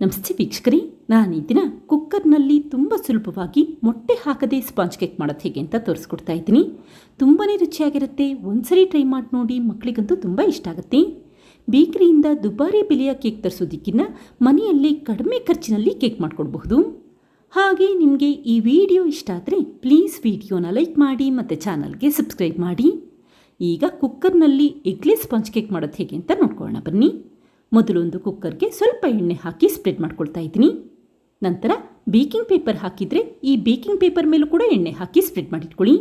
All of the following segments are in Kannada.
ನಮಸ್ತೆ ವೀಕ್ಷಕರೇ ನಾನು ಈ ದಿನ ಕುಕ್ಕರ್ನಲ್ಲಿ ತುಂಬ ಸುಲಭವಾಗಿ ಮೊಟ್ಟೆ ಹಾಕದೆ ಸ್ಪಾಂಜ್ ಕೇಕ್ ಮಾಡೋದು ಹೇಗೆ ಅಂತ ತೋರಿಸ್ಕೊಡ್ತಾ ಇದ್ದೀನಿ. ತುಂಬಾ ರುಚಿಯಾಗಿರುತ್ತೆ. ಒಂದ್ಸರಿ ಟ್ರೈ ಮಾಡಿ ನೋಡಿ ಮಕ್ಕಳಿಗಂತೂ ತುಂಬ ಇಷ್ಟ ಆಗುತ್ತೆ. ಬೇಕರಿಯಿಂದ ದುಬಾರಿ ಬೆಲೆಯ ಕೇಕ್ ತರಿಸೋದಕ್ಕಿಂತ ಮನೆಯಲ್ಲಿ ಕಡಿಮೆ ಖರ್ಚಿನಲ್ಲಿ ಕೇಕ್ ಮಾಡಿಕೊಡ್ಬಹುದು. ಹಾಗೆ ನಿಮಗೆ ಈ ವಿಡಿಯೋ ಇಷ್ಟ ಆದರೆ ಪ್ಲೀಸ್ ವಿಡಿಯೋನ ಲೈಕ್ ಮಾಡಿ ಮತ್ತು ಚಾನಲ್ಗೆ ಸಬ್ಸ್ಕ್ರೈಬ್ ಮಾಡಿ. ಈಗ ಕುಕ್ಕರ್ನಲ್ಲಿ ಎಗ್ಲೆ ಸ್ಪಾಂಜ್ ಕೇಕ್ ಮಾಡೋದು ಹೇಗೆ ಅಂತ ನೋಡ್ಕೊಳ್ಳೋಣ ಬನ್ನಿ. ಮೊದಲು ಒಂದು ಕುಕ್ಕರ್ಗೆ ಸ್ವಲ್ಪ ಎಣ್ಣೆ ಹಾಕಿ ಸ್ಪ್ರೆಡ್ ಮಾಡ್ಕೊಳ್ತಾ ಇದ್ದೀನಿ. ನಂತರ ಬೇಕಿಂಗ್ ಪೇಪರ್ ಹಾಕಿದರೆ ಈ ಬೇಕಿಂಗ್ ಪೇಪರ್ ಮೇಲೂ ಕೂಡ ಎಣ್ಣೆ ಹಾಕಿ ಸ್ಪ್ರೆಡ್ ಮಾಡಿಟ್ಕೊಳ್ಳಿ.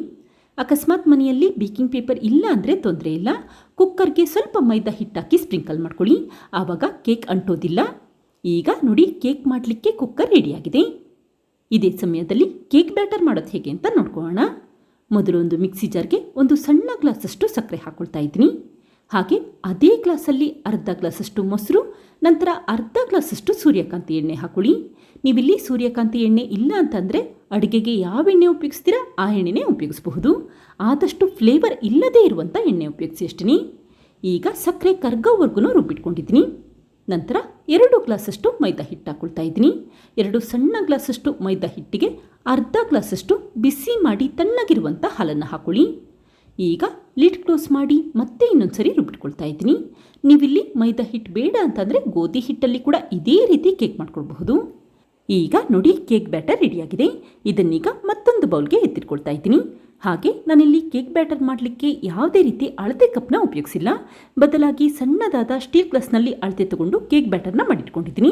ಅಕಸ್ಮಾತ್ ಮನೆಯಲ್ಲಿ ಬೇಕಿಂಗ್ ಪೇಪರ್ ಇಲ್ಲ ಅಂದರೆ ತೊಂದರೆ ಇಲ್ಲ. ಕುಕ್ಕರ್ಗೆ ಸ್ವಲ್ಪ ಮೈದಾ ಹಿಟ್ಟಾಕಿ ಸ್ಪ್ರಿಂಕಲ್ ಮಾಡ್ಕೊಳ್ಳಿ. ಆವಾಗ ಕೇಕ್ ಅಂಟೋದಿಲ್ಲ. ಈಗ ನೋಡಿ ಕೇಕ್ ಮಾಡಲಿಕ್ಕೆ ಕುಕ್ಕರ್ ರೆಡಿಯಾಗಿದೆ ಇದೇ ಸಮಯದಲ್ಲಿ ಕೇಕ್ ಬ್ಯಾಟರ್ ಮಾಡೋದು ಹೇಗೆ ಅಂತ ನೋಡ್ಕೊಳ್ಳೋಣ. ಮೊದಲೊಂದು ಮಿಕ್ಸಿ ಜಾರ್ಗೆ ಒಂದು ಸಣ್ಣ ಗ್ಲಾಸಷ್ಟು ಸಕ್ಕರೆ ಹಾಕ್ಕೊಳ್ತಾ ಇದ್ದೀನಿ. ಹಾಗೆ ಅದೇ ಗ್ಲಾಸಲ್ಲಿ ಅರ್ಧ ಗ್ಲಾಸಷ್ಟು ಮೊಸರು, ನಂತರ ಅರ್ಧ ಗ್ಲಾಸಷ್ಟು ಸೂರ್ಯಕಾಂತಿ ಎಣ್ಣೆ ಹಾಕೊಳ್ಳಿ. ನೀವಿಲ್ಲಿ ಸೂರ್ಯಕಾಂತಿ ಎಣ್ಣೆ ಇಲ್ಲ ಅಂತಂದರೆ ಅಡುಗೆಗೆ ಯಾವ ಎಣ್ಣೆ ಉಪಯೋಗಿಸ್ತೀರಾ ಆ ಎಣ್ಣೆನೇ ಉಪಯೋಗಿಸಬಹುದು. ಆದಷ್ಟು ಫ್ಲೇವರ್ ಇಲ್ಲದೇ ಇರುವಂಥ ಎಣ್ಣೆ ಉಪಯೋಗಿಸಿ ಅಷ್ಟೇ ಈಗ ಸಕ್ಕರೆ ಕರ್ಗವರ್ಗೂ ರುಬ್ಬಿಟ್ಕೊಂಡಿದ್ದೀನಿ. ನಂತರ ಎರಡು ಗ್ಲಾಸಷ್ಟು ಮೈದಾ ಹಿಟ್ಟು ಹಾಕ್ಕೊಳ್ತಾ ಇದ್ದೀನಿ. ಎರಡು ಸಣ್ಣ ಗ್ಲಾಸಷ್ಟು ಮೈದಾ ಹಿಟ್ಟಿಗೆ ಅರ್ಧ ಗ್ಲಾಸಷ್ಟು ಬಿಸಿ ಮಾಡಿ ತಣ್ಣಗಿರುವಂಥ ಹಾಲನ್ನು ಹಾಕೊಳ್ಳಿ. ಈಗ ಲಿಡ್ ಕ್ಲೋಸ್ ಮಾಡಿ ಮತ್ತೆ ಇನ್ನೊಂದು ಸರಿ ರುಬ್ಬಿಟ್ಕೊಳ್ತಾ ಇದ್ದೀನಿ. ನೀವಿಲ್ಲಿ ಮೈದಾ ಹಿಟ್ಟು ಬೇಡ ಅಂತಂದರೆ ಗೋಧಿ ಹಿಟ್ಟಲ್ಲಿ ಕೂಡ ಇದೇ ರೀತಿ ಕೇಕ್ ಮಾಡ್ಕೊಳ್ಬಹುದು. ಈಗ ನೋಡಿ ಕೇಕ್ ಬ್ಯಾಟರ್ ರೆಡಿಯಾಗಿದೆ ಇದನ್ನೀಗ ಮತ್ತೊಂದು ಬೌಲ್ಗೆ ಎತ್ತಿಟ್ಕೊಳ್ತಾ ಇದ್ದೀನಿ. ಹಾಗೆ ನಾನಿಲ್ಲಿ ಕೇಕ್ ಬ್ಯಾಟರ್ ಮಾಡಲಿಕ್ಕೆ ಯಾವುದೇ ರೀತಿ ಅಳತೆ ಕಪ್ನ ಉಪಯೋಗಿಸಿಲ್ಲ. ಬದಲಾಗಿ ಸಣ್ಣದಾದ ಸ್ಟೀಲ್ ಗ್ಲಾಸ್ನಲ್ಲಿ ಅಳತೆ ತಗೊಂಡು ಕೇಕ್ ಬ್ಯಾಟರ್ನ ಮಾಡಿಟ್ಕೊಂಡಿದ್ದೀನಿ.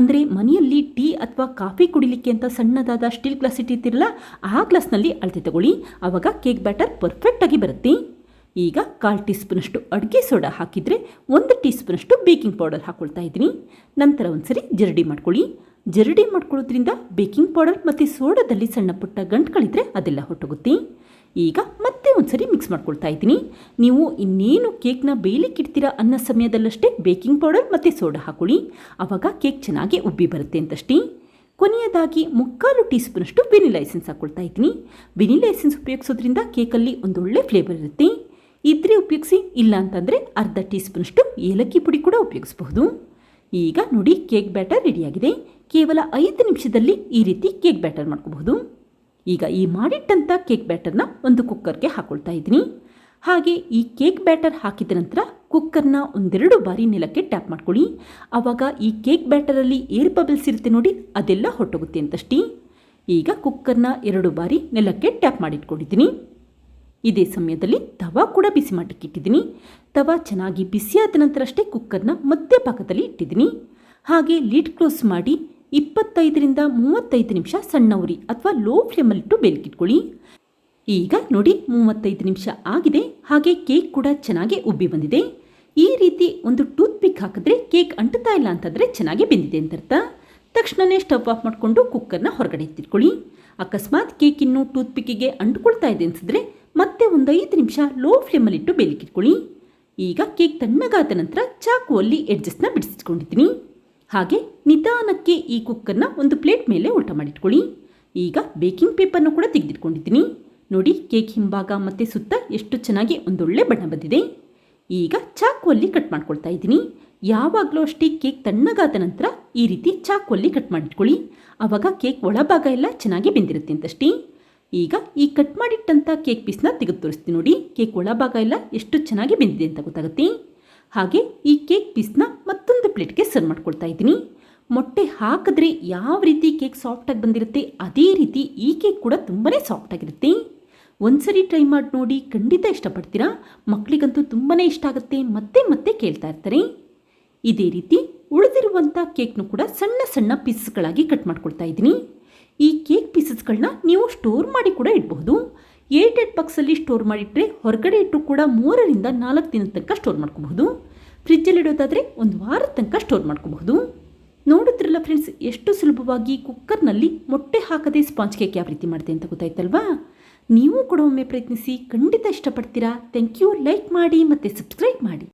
ಅಂದರೆ ಮನೆಯಲ್ಲಿ ಟೀ ಅಥವಾ ಕಾಫಿ ಕುಡಿಲಿಕ್ಕೆ ಅಂತ ಸಣ್ಣದಾದ ಸ್ಟೀಲ್ ಗ್ಲಾಸ್ ಇಟ್ಟಿರ್ತಿರಲ್ಲ, ಆ ಗ್ಲಾಸ್ನಲ್ಲಿ ಅಳತೆ ತಗೊಳ್ಳಿ. ಆವಾಗ ಕೇಕ್ ಬ್ಯಾಟರ್ ಪರ್ಫೆಕ್ಟಾಗಿ ಬರುತ್ತೆ. ಈಗ ಕಾಲು ಟೀ ಸ್ಪೂನಷ್ಟು ಅಡುಗೆ ಸೋಡಾ ಹಾಕಿದರೆ ಒಂದು ಟೀ ಸ್ಪೂನಷ್ಟು ಬೇಕಿಂಗ್ ಪೌಡರ್ ಹಾಕ್ಕೊಳ್ತಾ ಇದ್ದೀನಿ. ನಂತರ ಒಂದ್ಸರಿ ಜರಡಿ ಮಾಡ್ಕೊಳ್ಳಿ. ಜರಡಿ ಮಾಡ್ಕೊಳ್ಳೋದ್ರಿಂದ ಬೇಕಿಂಗ್ ಪೌಡರ್ ಮತ್ತು ಸೋಡಾದಲ್ಲಿ ಸಣ್ಣ ಪುಟ್ಟ ಗಂಟುಗಳಿದ್ರೆ ಅದೆಲ್ಲ ಹೊಟ್ಟೋಗುತ್ತೆ. ಈಗ ಮತ್ತೆ ಒಂದ್ಸರಿ ಮಿಕ್ಸ್ ಮಾಡ್ಕೊಳ್ತಾ ಇದ್ದೀನಿ. ನೀವು ಇನ್ನೇನು ಕೇಕ್ನ ಬೇಯಲಿಕ್ಕೆ ಇಡ್ತೀರಾ ಅನ್ನೋ ಸಮಯದಲ್ಲಷ್ಟೇ ಬೇಕಿಂಗ್ ಪೌಡರ್ ಮತ್ತು ಸೋಡಾ ಹಾಕೊಳ್ಳಿ. ಆವಾಗ ಕೇಕ್ ಚೆನ್ನಾಗಿ ಉಬ್ಬಿ ಬರುತ್ತೆ ಅಂತಷ್ಟೇ. ಕೊನೆಯದಾಗಿ ಮುಕ್ಕಾಲು ಟೀ ಸ್ಪೂನಷ್ಟು ವೆನಿಲಾ ಎಸೆನ್ಸ್ ಹಾಕ್ಕೊಳ್ತಾ ಇದ್ದೀನಿ. ವೆನಿಲಾ ಎಸೆನ್ಸ್ ಉಪಯೋಗಿಸೋದ್ರಿಂದ ಕೇಕಲ್ಲಿ ಒಂದೊಳ್ಳೆ ಫ್ಲೇವರ್ ಇರುತ್ತೆ. ಇದ್ರೆ ಉಪಯೋಗಿಸಿ, ಇಲ್ಲ ಅಂತಂದರೆ ಅರ್ಧ ಟೀ ಸ್ಪೂನಷ್ಟು ಏಲಕ್ಕಿ ಪುಡಿ ಕೂಡ ಉಪಯೋಗಿಸಬಹುದು. ಈಗ ನೋಡಿ ಕೇಕ್ ಬ್ಯಾಟರ್ ರೆಡಿಯಾಗಿದೆ. ಕೇವಲ ಐದು ನಿಮಿಷದಲ್ಲಿ ಈ ರೀತಿ ಕೇಕ್ ಬ್ಯಾಟರ್ ಮಾಡ್ಕೋಬಹುದು. ಈಗ ಈ ಮಾಡಿಟ್ಟಂಥ ಕೇಕ್ ಬ್ಯಾಟರ್ನ ಒಂದು ಕುಕ್ಕರ್ಗೆ ಹಾಕೊಳ್ತಾ ಇದ್ದೀನಿ. ಹಾಗೆ ಈ ಕೇಕ್ ಬ್ಯಾಟರ್ ಹಾಕಿದ ನಂತರ ಕುಕ್ಕರ್ನ ಒಂದೆರಡು ಬಾರಿ ನೆಲಕ್ಕೆ ಟ್ಯಾಪ್ ಮಾಡ್ಕೊಳ್ಳಿ. ಆವಾಗ ಈ ಕೇಕ್ ಬ್ಯಾಟರಲ್ಲಿ ಏರ್ ಬಬಲ್ಸ್ ಇರುತ್ತೆ ನೋಡಿ, ಅದೆಲ್ಲ ಹೊಟ್ಟೋಗುತ್ತೆ ಅಂತಷ್ಟೇ. ಈಗ ಕುಕ್ಕರ್ನ ಎರಡು ಬಾರಿ ನೆಲಕ್ಕೆ ಟ್ಯಾಪ್ ಮಾಡಿಟ್ಕೊಂಡಿದ್ದೀನಿ. ಇದೇ ಸಮಯದಲ್ಲಿ ತವಾ ಕೂಡ ಬಿಸಿ ಮಾಡಕ್ಕೆ ಇಟ್ಟಿದ್ದೀನಿ ತವಾ ಚೆನ್ನಾಗಿ ಬಿಸಿಯಾದ ನಂತರ ಅಷ್ಟೇ ಕುಕ್ಕರ್ನ ಮಧ್ಯ ಭಾಗದಲ್ಲಿ ಇಟ್ಟಿದ್ದೀನಿ. ಹಾಗೆ ಲೀಡ್ ಕ್ಲೋಸ್ ಮಾಡಿ ಇಪ್ಪತ್ತೈದರಿಂದ ಮೂವತ್ತೈದು ನಿಮಿಷ ಸಣ್ಣ ಉರಿ ಅಥವಾ ಲೋ ಫ್ಲೇಮಲ್ಲಿಟ್ಟು ಬೆಲ್ಕಿಟ್ಕೊಳ್ಳಿ. ಈಗ ನೋಡಿ ಮೂವತ್ತೈದು ನಿಮಿಷ ಆಗಿದೆ. ಹಾಗೆ ಕೇಕ್ ಕೂಡ ಚೆನ್ನಾಗಿ ಉಬ್ಬಿ ಬಂದಿದೆ. ಈ ರೀತಿ ಒಂದು ಟೂತ್ ಪಿಕ್ ಹಾಕಿದ್ರೆ ಕೇಕ್ ಅಂಟುತ್ತಾ ಇಲ್ಲ ಅಂತಂದರೆ ಚೆನ್ನಾಗಿ ಬೆಂದಿದೆ ಅಂತ ಅರ್ಥ ತಕ್ಷಣವೇ ಸ್ಟವ್ ಆಫ್ ಮಾಡಿಕೊಂಡು ಕುಕ್ಕರ್ನ ಹೊರಗಡೆ ಎತ್ತಿಟ್ಕೊಳ್ಳಿ. ಅಕಸ್ಮಾತ್ ಕೇಕ್ ಇನ್ನು ಟೂತ್ ಪಿಕ್ಕಿಗೆ ಅಂಟ್ಕೊಳ್ತಾ ಇದೆ ಅನಿಸಿದ್ರೆ ಮತ್ತೆ ಒಂದು ಐದು ನಿಮಿಷ ಲೋ ಫ್ಲೇಮಲ್ಲಿಟ್ಟು ಬೇಲಿಕ್ಕಿಟ್ಕೊಳ್ಳಿ ಈಗ ಕೇಕ್ ತಣ್ಣಗಾದ ನಂತರ ಚಾಕುವಲ್ಲಿ ಎಡ್ಜಸ್ಟ್ನ ಬಿಡಿಸಿಟ್ಕೊಂಡಿದ್ದೀನಿ. ಹಾಗೆ ನಿಧಾನಕ್ಕೆ ಈ ಕುಕ್ಕರ್ನ ಒಂದು ಪ್ಲೇಟ್ ಮೇಲೆ ಊಟ ಮಾಡಿಟ್ಕೊಳ್ಳಿ. ಈಗ ಬೇಕಿಂಗ್ ಪೇಪರ್ನ ಕೂಡ ತೆಗೆದಿಟ್ಕೊಂಡಿದ್ದೀನಿ. ನೋಡಿ ಕೇಕ್ ಹಿಂಭಾಗ ಮತ್ತು ಸುತ್ತ ಎಷ್ಟು ಚೆನ್ನಾಗಿ ಒಂದೊಳ್ಳೆ ಬಣ್ಣ ಬಂದಿದೆ. ಈಗ ಚಾಕುವಲ್ಲಿ ಕಟ್ ಮಾಡ್ಕೊಳ್ತಾ ಇದ್ದೀನಿ. ಯಾವಾಗಲೂ ಅಷ್ಟೇ ಕೇಕ್ ತಣ್ಣಗಾದ ನಂತರ ಈ ರೀತಿ ಚಾಕುವಲ್ಲಿ ಕಟ್ ಮಾಡಿಟ್ಕೊಳ್ಳಿ. ಆವಾಗ ಕೇಕ್ ಒಳಭಾಗ ಎಲ್ಲ ಚೆನ್ನಾಗಿ ಬೆಂದಿರುತ್ತೆ ಅಂತಷ್ಟೇ. ಈಗ ಈ ಕಟ್ ಮಾಡಿಟ್ಟಂಥ ಕೇಕ್ ಪೀಸ್ನ ತೆಗೆದು ತೋರಿಸ್ತೀನಿ ನೋಡಿ. ಕೇಕ್ ಒಳಭಾಗ ಎಲ್ಲ ಎಷ್ಟು ಚೆನ್ನಾಗಿ ಬೆಂದಿದೆ ಅಂತ ಗೊತ್ತಾಗುತ್ತೆ. ಹಾಗೆ ಈ ಕೇಕ್ ಪೀಸ್ನ ಮತ್ತೊಂದು ಪ್ಲೇಟ್ಗೆ ಸರ್ವ್ ಮಾಡ್ಕೊಳ್ತಾ ಇದ್ದೀನಿ. ಮೊಟ್ಟೆ ಹಾಕಿದ್ರೆ ಯಾವ ರೀತಿ ಕೇಕ್ ಸಾಫ್ಟಾಗಿ ಬಂದಿರುತ್ತೆ, ಅದೇ ರೀತಿ ಈ ಕೇಕ್ ಕೂಡ ತುಂಬಾ ಸಾಫ್ಟಾಗಿರುತ್ತೆ. ಒಂದ್ಸರಿ ಟ್ರೈ ಮಾಡಿ ನೋಡಿ ಖಂಡಿತ ಇಷ್ಟಪಡ್ತೀರಾ? ಮಕ್ಕಳಿಗಂತೂ ತುಂಬಾ ಇಷ್ಟ ಆಗುತ್ತೆ. ಮತ್ತೆ ಮತ್ತೆ ಕೇಳ್ತಾ ಇರ್ತಾರೆ. ಇದೇ ರೀತಿ ಉಳಿದಿರುವಂಥ ಕೇಕ್ನು ಕೂಡ ಸಣ್ಣ ಸಣ್ಣ ಪೀಸಸ್ಗಳಾಗಿ ಕಟ್ ಮಾಡ್ಕೊಳ್ತಾ ಇದ್ದೀನಿ. ಈ ಕೇಕ್ ಪೀಸಸ್ಗಳನ್ನ ನೀವು ಸ್ಟೋರ್ ಮಾಡಿ ಕೂಡ ಇಡಬಹುದು. ಏಟೆಡ್ ಬಾಕ್ಸಲ್ಲಿ ಸ್ಟೋರ್ ಮಾಡಿಟ್ರೆ ಹೊರಗಡೆ ಇಟ್ಟು ಕೂಡ ಮೂರರಿಂದ ನಾಲ್ಕು ದಿನದ ತನಕ ಸ್ಟೋರ್ ಮಾಡ್ಕೋಬಹುದು. ಫ್ರಿಜ್ಜಲ್ಲಿ ಇಡೋದಾದರೆ ಒಂದು ವಾರದ ತನಕ ಸ್ಟೋರ್ ಮಾಡ್ಕೋಬಹುದು. ನೋಡಿದ್ರಲ್ಲ ಫ್ರೆಂಡ್ಸ್, ಎಷ್ಟು ಸುಲಭವಾಗಿ ಕುಕ್ಕರ್ನಲ್ಲಿ ಮೊಟ್ಟೆ ಹಾಕದೆ ಸ್ಪಾಂಜ್ ಕೇಕ್ ಯಾವ ರೀತಿ ಮಾಡಿದೆ ಅಂತ ಗೊತ್ತಾಯ್ತಲ್ವಾ? ನೀವು ಕೂಡ ಒಮ್ಮೆ ಪ್ರಯತ್ನಿಸಿ ಖಂಡಿತ ಇಷ್ಟಪಡ್ತೀರಾ? ಥ್ಯಾಂಕ್ ಯು, ಲೈಕ್ ಮಾಡಿ ಮತ್ತು ಸಬ್ಸ್ಕ್ರೈಬ್ ಮಾಡಿ.